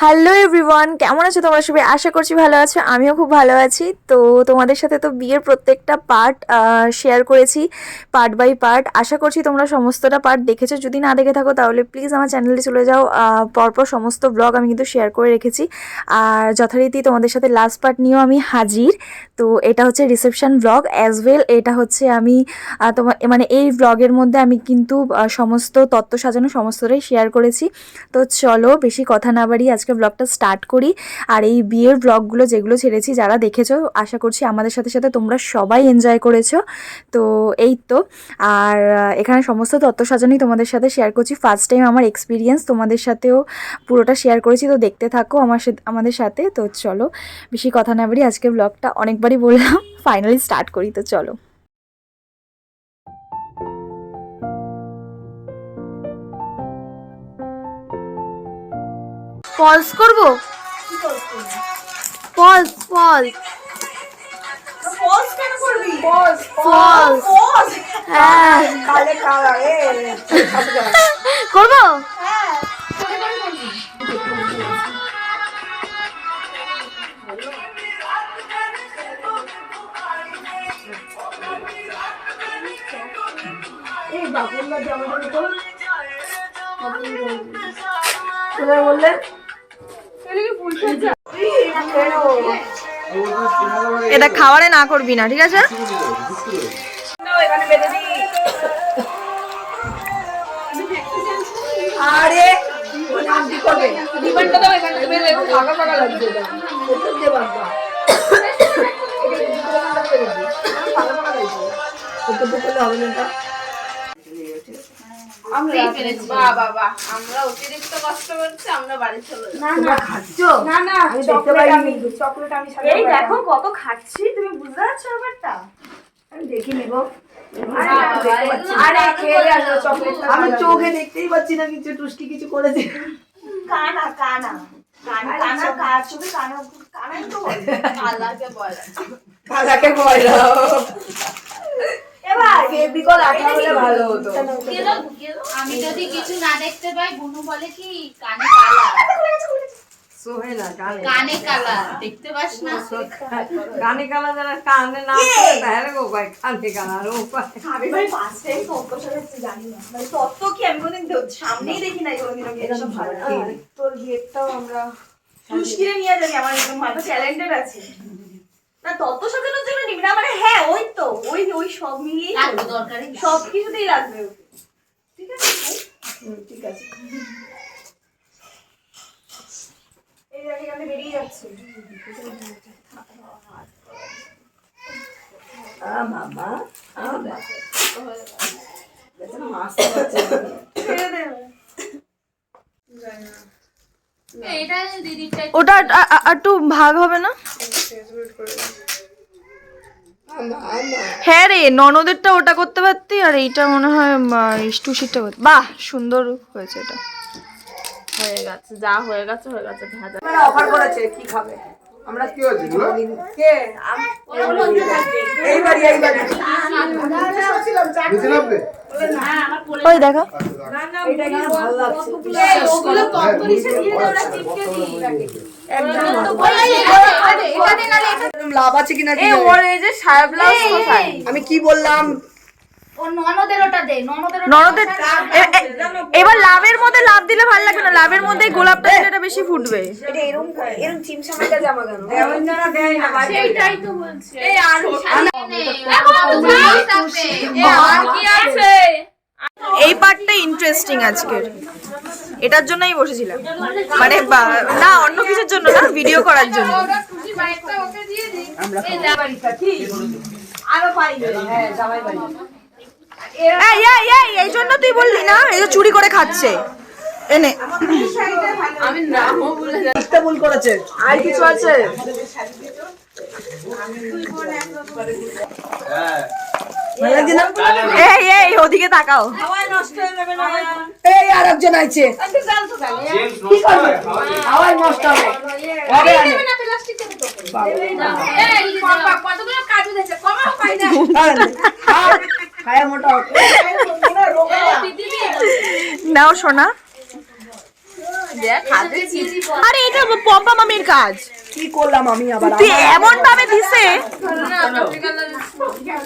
Hello everyone কেমন আছো তোমরা সবাই? আশা করছি ভালো আছো। আমিও খুব ভালো আছি। তো তোমাদের সাথে তো বিয়ের প্রত্যেকটা পার্ট শেয়ার করেছি পার্ট বাই পার্ট আশা করছি তোমরা সমস্তটা পার্ট দেখেছ। যদি না দেখে থাকো, তাহলে প্লিজ আমার চ্যানেলে চলে যাও। পরপর সমস্ত ব্লগ আমি কিন্তু শেয়ার করে রেখেছি। আর যথারীতি তোমাদের সাথে লাস্ট পার্ট নিয়েও আমি হাজির। তো এটা হচ্ছে রিসেপশন ব্লগ অ্যাজ ওয়েল এটা হচ্ছে আমি তোমার মানে এই ব্লগের মধ্যে আমি কিন্তু সমস্ত তত্ত্ব সাজানো সমস্তটাই শেয়ার করেছি। তো চলো, বেশি কথা না বাড়িয়ে আজকে ব্লগটা স্টার্ট করি। আর এই বিয়ের ব্লগগুলো যেগুলো ছেড়েছি, যারা দেখেছ, আশা করছি আমাদের সাথে সাথে তোমরা সবাই এনজয় করেছ। তো এই তো, আর এখানে সমস্ত তত্ত্ব সাজানোই তোমাদের সাথে শেয়ার করছি। ফার্স্ট টাইম আমার এক্সপিরিয়েন্স তোমাদের সাথেও পুরোটা শেয়ার করেছি, তো দেখতে থাকো আমার আমাদের সাথে। তো চলো, বেশি কথা না বাড়ি আজকে ব্লগটা অনেকবারই বললাম ফাইনালি স্টার্ট করি, তো চলো। পজ করব? পজ পজ পজ কেন করবি? পজ হ্যাঁ কালে কালা এ করব হ্যাঁ বাবুল্লা বললে এটা খাওয়ারে না করবি না ঠিক আছে? আরে হবে না আমরা অতিরিক্ত কষ্ট করছি আমরা বাড়ি চলে যাব। না না খাচ্ছ? না না আমি দেখতে পাইনি। চকলেট আমি এই দেখো কত খাচ্ছি তুমি বুঝতে পারছ ব্যাপারটা? আমি দেখি নেব। আরে খেয়ে আসো চকলেট আমি চোখে দেখতেই পাচ্ছি না কিছু টুস্কি কিছু করেছে। কানা কানা। কানা কানা কার চোখে কানা কানাই তো বলে। আল্লাহকে বলে কালাকে পয়লা এবার ফেব্রিকল আঠা হলে ভালো হতো আমি যদি কিছু না দেখতে পাই বুনু বলে কি কানে কালা কানে কানে কালা দেখতে পাস না? কানে কালা যারা কানে না তাহলে গো ভাই কানে কালা আর উপায় আমি ভাই ফার্স্ট টাইম তত্ত্ব সাজাচ্ছি জানি না। মানে তত্ত্ব কি? আমি কোনদিন সামনেই দেখি নাই কোনদিন এরকম ভালো তোর বিয়েটাও আমরা মুশকিলে নিয়ে যাবি আমার একদম মাথা ট্যালেন্টেড আছে। না তত্ত্ব সাজানোর জন্য নিবি না মানে হ্যাঁ ওই তো ওই ওই সব লাগবে সব কিছুতেই লাগবে ওকে। ঠিক আছে ঠিক আছে। এই বেরিয়ে যাচ্ছে। ওটা একটু ভাগ হবে না? হ্যাঁ রে ননদেরটা ওটা করতে পারতি আর এইটা মনে হয় টুসিরটা করতে বাহ সুন্দর হয়েছে এটা হয়ে গেছে যা হয়ে গেছে হয়ে গেছে ভেজা মানে অফার করেছে কি খাবে আমরা কি হয়েছে কে এই বাড়ি এই বাড়ি? ওই দেখো। আমি কি বললাম? ননদের এবার লাভের মধ্যে লাভ দিলে ভালো লাগবে না লাভের মধ্যে গোলাপটা দিলে এটা বেশি ফুটবে। এটা এরকম এরকম চিমসামাইটা জামা কেন এমন জানা দেয় না সেইটাই তো বলছি। এই আর এখন তো যাই থাকবে। আর কি আছে? এই পার্টটা ইন্টারেস্টিং আজকের। এটার জন্যই বসেছিলাম। মানে বা- না অন্য কিছুর জন্য না ভিডিও করার জন্য। ওরা খুশি বাইকটা ওকে দিয়ে দিই এই হ্যাঁ এই এই এই জন্য তুই বললি না? এই যে চুরি করে খাচ্ছে। এনে। আমি নামও বলে একটা ভুল করেছে। আর কিছু আছে? না এই এই ওদিকে তাকাও। এই আরেকজন আছে কি করবে? হাওয়াই নষ্ট হবে। হবে। আনে। না প্লাস্টিক এই পাপা কতগুলো কাজু দিয়েছে? কমাও পাই না নাও সোনা। আরে এটা কাজ। কি করলাম আমি আবার? তুই এমন ভাবে দিছে?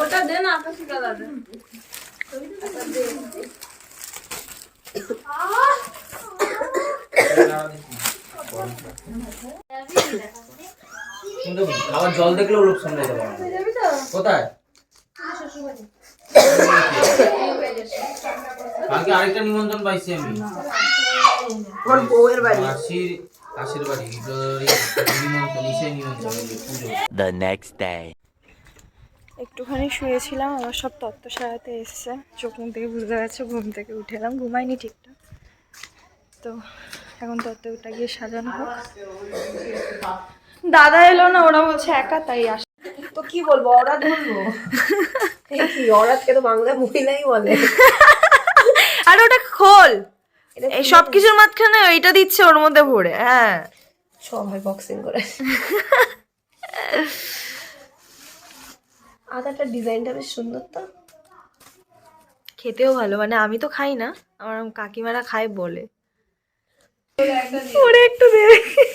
ওটা দে না আকাশি কালার কিন্তু খাবার জল দেখলেও লোক সামনে পারে না। কালকে আরেকটা নিমন্ত্রণ পাইছি আমি। ওর বউয়ের বাড়ি। মাসির কাশির বাড়ি তো নিমন্ত্রণ ইসে নিমন্ত্রণ পুজো। The next day. একটুখানি শুয়েছিলাম আমার সব তত্ত্ব সারাতে এসছে। চোখ মুখ থেকে বুঝতে পারছে ঘুম থেকে উঠে এলাম ঘুমাইনি ঠিকঠাক। তো এখন তত্ত্ব তত্ত্বটা গিয়ে সাজানো হোক। দাদা এলো না ওরা বলছে একা তাই আস তো কি বলব ওরা কি অরাতকে তো বাংলায় মহিলাই বলে। আর ওটা খোল। এই সব কিছুর মাঝখানে ওইটা দিচ্ছে ওর মধ্যে ভরে হ্যাঁ। সবাই বক্সিং করে। আদাটার ডিজাইনটা বেশ সুন্দর তো। খেতেও ভালো মানে আমি তো খাই না আমার কাকিমারা খায় বলে। ওরে একটু দে ও তাকায়।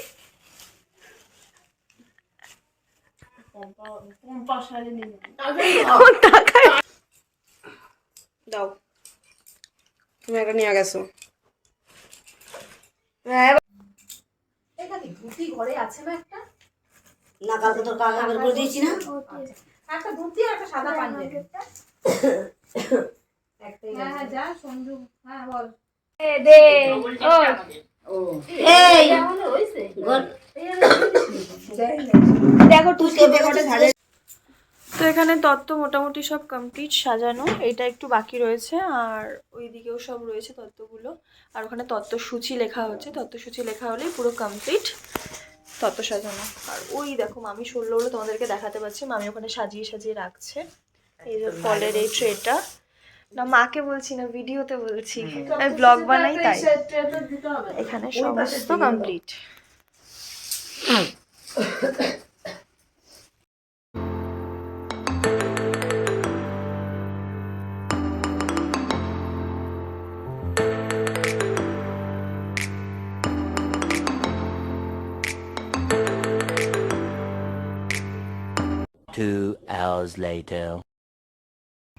দাও। তুমি একটা নিয়ে গেছো। ধুতি ঘরে আছে না একটা? না কালকে তোর কাকা বের করে দিয়েছি না। একটা ধুতি আর একটা সাদা পাঞ্জাবি। হ্যাঁ হ্যাঁ যা সঞ্জু। হ্যাঁ বল। এই। ঘর দেখো টুসকে বেগটে ঝাড়ে। তো এখানে তত্ত্ব মোটামুটি সব কমপ্লিট সাজানো। এটা একটু বাকি রয়েছে আর ওই দিকেও সব রয়েছে তত্ত্বগুলো। আর ওখানে তত্ত্বসূচি লেখা হচ্ছে। তত্ত্বসূচি লেখা হলেই পুরো কমপ্লিট তত্ত্ব সাজানো। আর ওই দেখো মামি ষোলোগুলো তোমাদেরকে দেখাতে পারছি। মামি ওখানে সাজিয়ে সাজিয়ে রাখছে। এই যে ফলের এই ট্রেটা না মাকে বলছি না ভিডিওতে বলছি। ব্লগ বানাই তাই। এখানে সমস্ত কমপ্লিট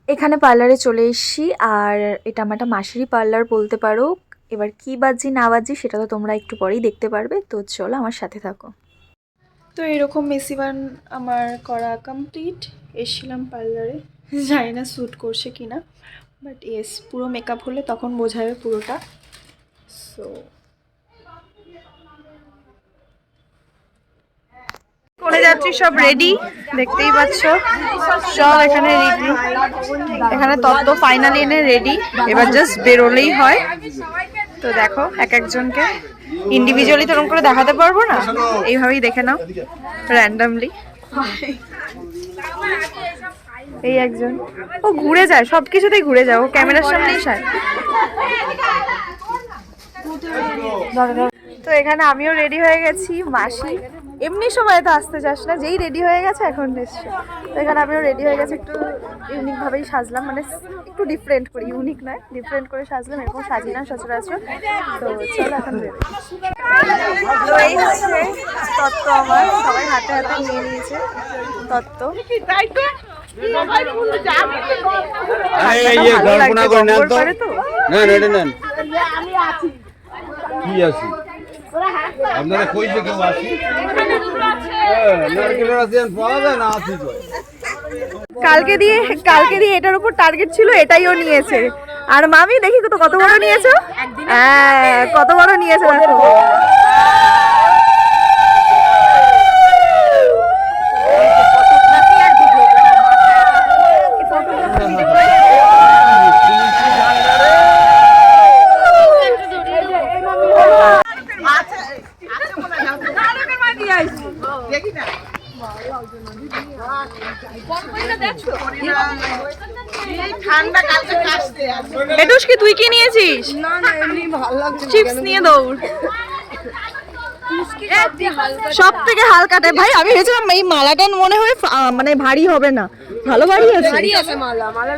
এখানে পার্লারে চলে এসছি আর এটা আমার একটা মাসিরই পার্লার বলতে পারো। এবার কি বাজি না বাজি সেটা তো তোমরা একটু পরেই দেখতে পারবে। তো চলো আমার সাথে থাকো। তো এরকম মেসিবান আমার করা কমপ্লিট এসেছিলাম পার্লারে জানি না শ্যুট করছে কি না বাট এস পুরো মেকআপ হলে তখন বোঝাবে পুরোটা। সো করে যাচ্ছি সব রেডি দেখতেই পাচ্ছ। সব এখানে রেডি এখানে তত্ত্ব ফাইনালি এনে রেডি এবার জাস্ট বেরোলেই হয়। তো দেখো, এক একজনকে ইন্ডিভিজুয়ালি তো করে দেখাতে পারব না? এইভাবেই দেখে নাও র্যান্ডামলি এই একজন। ও ঘুরে যায় সব কিছুতেই ঘুরে যায়, ও ক্যামেরার সামনেই সায়। তো এখানে আমিও রেডি হয়ে গেছি, মাসি। এমনি সময় তো আসতে চাস না যেই রেডি হয়ে গেছে এখন এসছে তো এখানে আমিও রেডি হয়ে গেছি একটু ইউনিক ভাবেই সাজলাম মানে একটু ডিফারেন্ট করে ইউনিক নয় ডিফারেন্ট করে সাজলাম এরকম সাজি না সচরাচর। তো চলো এখন এই হচ্ছে তত্ত্ব আমার সবাই হাতে হাতে নিয়ে নিয়েছে তত্ত্ব। ভালো তো। এটা নেন। কি আছে? আপনারা কইছে কেউ আসি হ্যাঁ, নারকেলের আছে পাওয়া যায় না আসি কালকে দিয়ে কালকে দিয়ে এটার উপর টার্গেট ছিল এটাইও নিয়েছে। আর মামি দেখি তো কত বড় নিয়েছো? হ্যাঁ কত বড় নিয়েছে দেখো। নিয়েছিস? না না এমনি ভালো লাগছে চিপস নিয়ে দৌড়। সব থেকে হালকাটে ভাই আমি ভেবেছিলাম এই মালাটা মনে হয় মানে ভারী হবে না। ভালো ভারী আছে। ভারী আছে। মালা মালা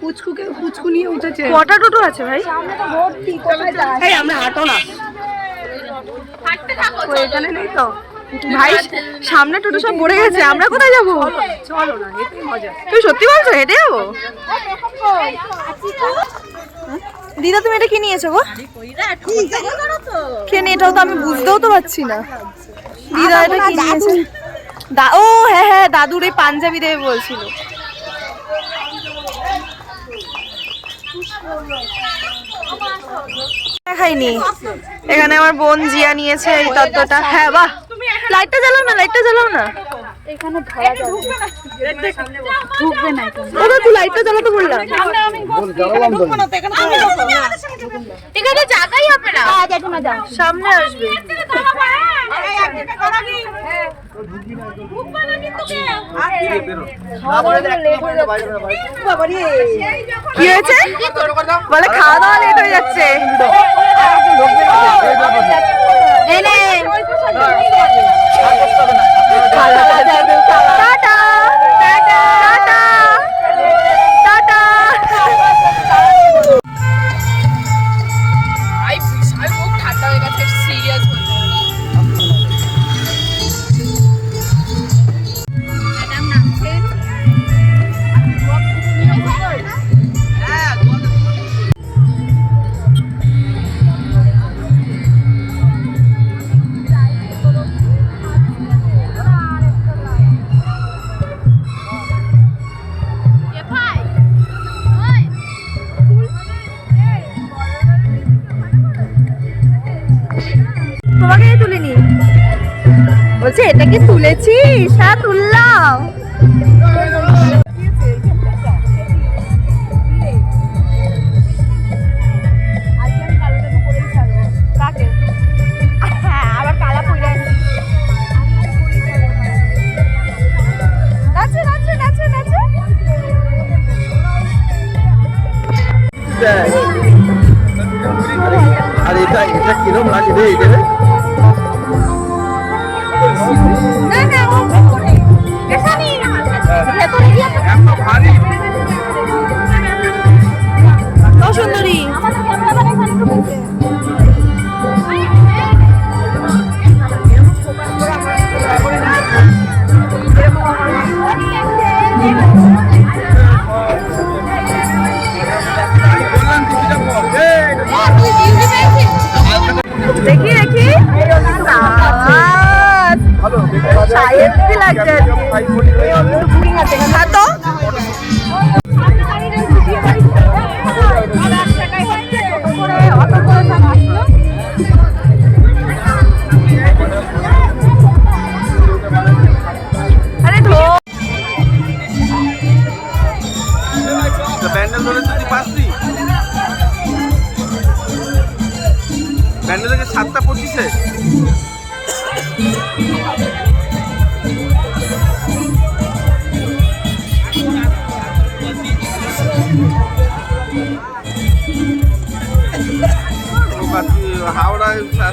পুচকুকে পুচকু নিয়ে উঠেছে। কটা টোটো আছে ভাই? এই আমরা হাঁটো না। হাঁটতে থাকো এখানে নেই তো? ভাই সামনে টোটো সব পড়ে গেছে আমরা কোথায় যাব? চলো না মজা। তুমি সত্যি বলছো হেঁটে যাব? দিদা তুমি এটা কি নিয়েছো গো? কে? নিয়ে এটাও তো আমি বুঝতেও তো পারছি না। দিদা এটা কি নিয়েছে? দা ও হ্যাঁ হ্যাঁ দাদুর এই পাঞ্জাবি দেবে বলছিল। দেখাইনি। এখানে আমার বোন জিয়া নিয়েছে এই তত্ত্বটা। হ্যাঁ বাহ। লাইটটা জ্বালাও না লাইটটা জ্বালাও না তুই লাইটটা জ্বালাতে বললাম এখানে জায়গাই হবে না সামনে আসবে কি হয়েছে? বলে খাওয়া দাওয়া লেট হয়ে যাচ্ছে টাটা টাটা baby. দেখি দেখি। কি লাগছে? তো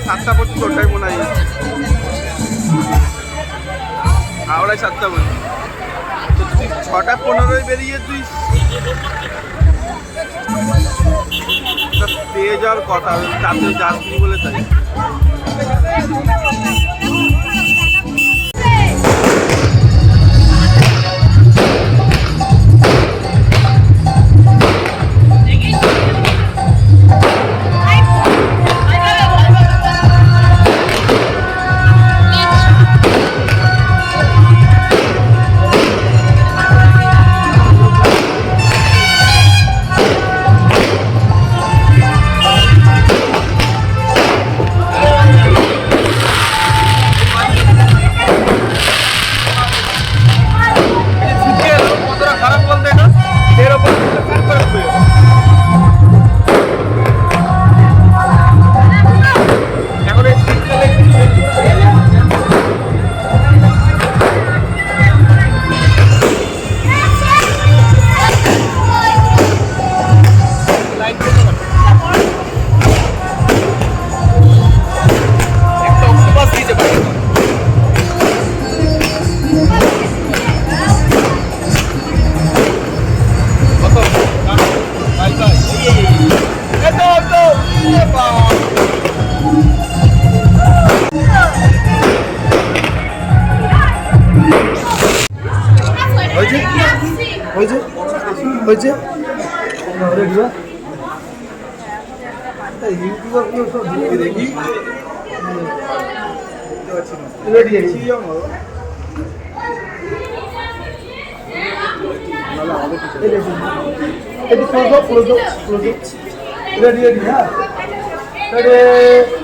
সাতটা পর্যন্ত ওটাই মনে হয়। হাওড়ায় সাতটা পর্যন্ত তুই ছটা পনেরোয় বেরিয়ে তুই পেয়ে যাওয়ার কথা তাতে যাসনি বলে তাই। दो खोल रेडी रेडी हाँ रेडी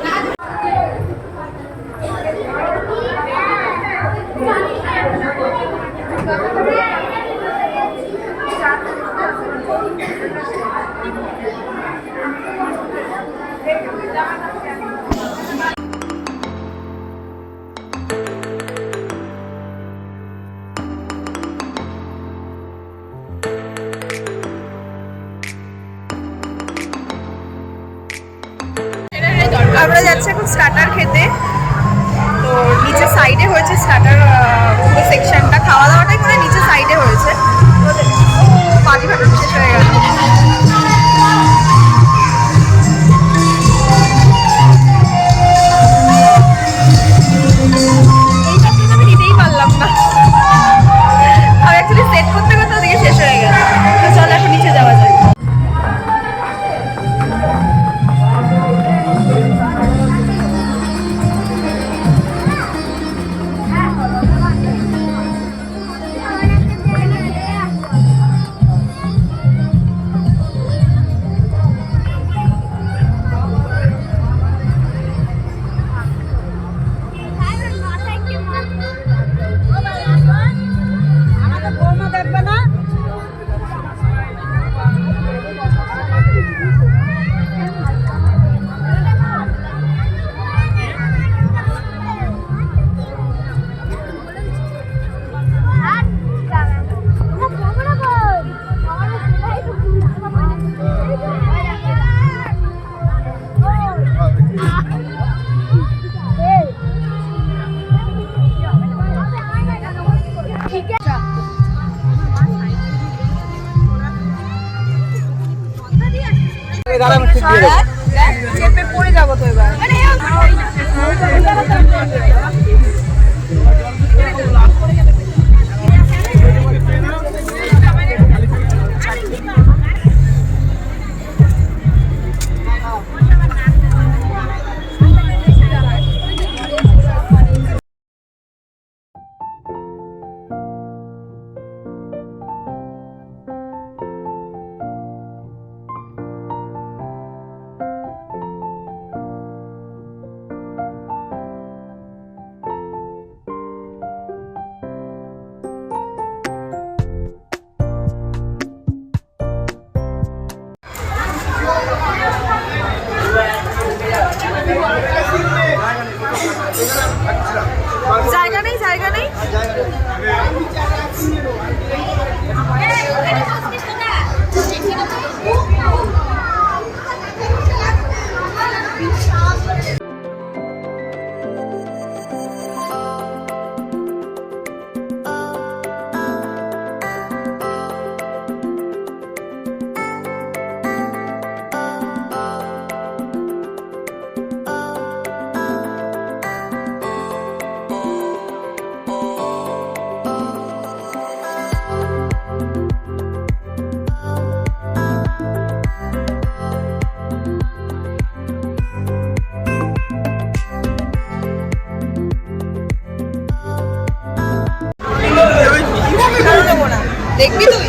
দেখবি তুই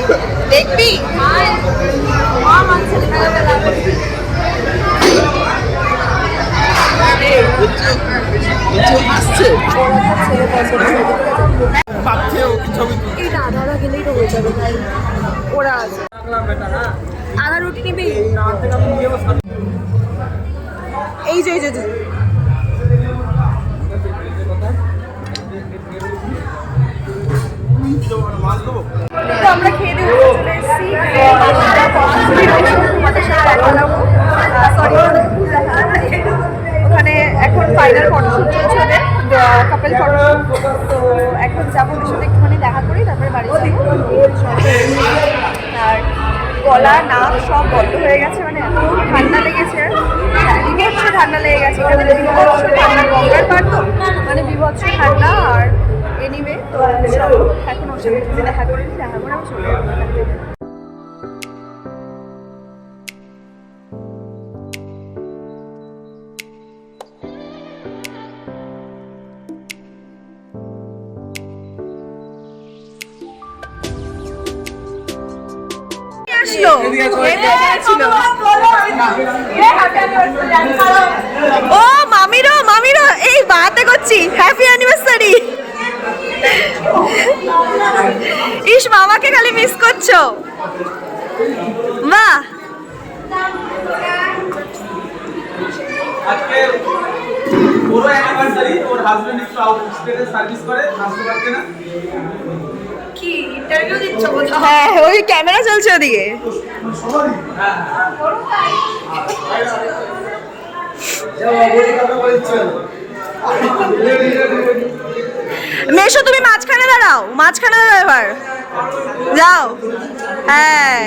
দেখবি এই দাদারা গেলেই তো হয়ে যাবে ভাই ওরা আছে আধা রুটি নিবি এই যে এই যে। ওখানে এখন ফাইনাল ফটোশুট চলছে কাপেল ফটোশুট তো এখন যাব ওদের সাথে দেখা করি, তারপরে বাড়ি আর গলা, নাক সব বন্ধ হয়ে গেছে মানে এত ঠান্ডা লেগেছে। বিভৎস ঠান্ডা লেগে গেছে। এখানে বিভৎস ঠান্ডা, গঙ্গার পার তো মানে বিভৎস ঠান্ডা। আর এনিওয়ে তো এখন ওর সঙ্গে দেখা করে দেখা করে আমি চলে ও মামিরো মামিরো এই বাতে করছি। হ্যাপি অ্যানিভার্সারি ইস মামাকে খালি মিস করছ। বাহ আজকে ওরও অ্যানিভার্সারি ওর হাজবেন্ড একটু আউট স্টেটে সার্ভিস করে আসতে পারছে না? কি ইন্টারভিউ দিচ্ছ হ্যাঁ ওই ক্যামেরা চলছে ওদিকে। মেশো, তুমি মাঝখানে দাঁড়াও মাঝখানে দাঁড়াও এবার। যাও। হ্যাঁ।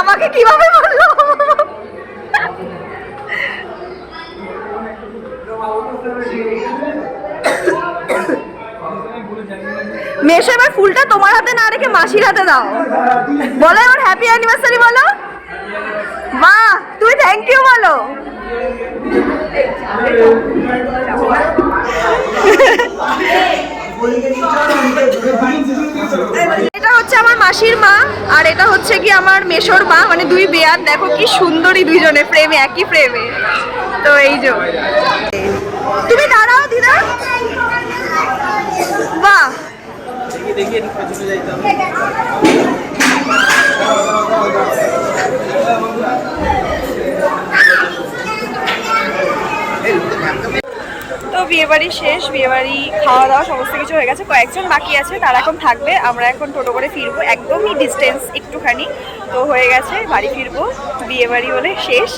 আমাকে কীভাবে বলল? মেশো, এবার ফুলটা তোমার হাতে না রেখে মাসির হাতে দাও। বলো, এবার হ্যাপি অ্যানিভার্সারি বলো। বাহ তুমি থ্যাংক ইউ বলো। এটা হচ্ছে আমার মাসির মা, আর এটা হচ্ছে কি আমার মেশোর মা মানে দুই বেয়ার, দেখো কি সুন্দরী দুইজনে ফ্রেমে একই ফ্রেমে তো এই যে। তুমি দাঁড়াও, দিদা। বাহ একটু পেছনে যাইতে হবে তো বিয়েবাড়ি শেষ, বিয়েবাড়ি খাওয়া দাওয়া সমস্ত কিছু হয়ে গেছে, কয়েকজন বাকি আছে, তারা এখন থাকবে, আমরা এখন টোটো করে ফিরবো, একদমই ডিস্টেন্স একটুখানি, তো হয়ে গেছে, বাড়ি ফিরবো, বিয়েবাড়ি বলে শেষ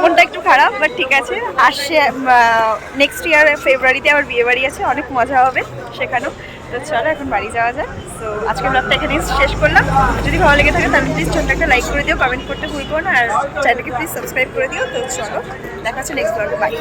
মনটা একটু খারাপ বাট ঠিক আছে, আসছে নেক্সট ইয়ার ফেব্রুয়ারিতে আবার বিয়েবাড়ি আছে, অনেক মজা হবে সেখানেও, তো চলো এখন বাড়ি যাওয়া যাক, তো আজকে ব্লগটা এখানেই শেষ করলাম, যদি ভালো লেগে থাকে তাহলে প্লিজ ছোট্ট একটা লাইক করে দিও কমেন্ট করতে ভুল করো না, আর চ্যানেলকে প্লিজ সাবস্ক্রাইব করে দিও, তো চলো, দেখা হচ্ছে নেক্সট ব্লগে বাই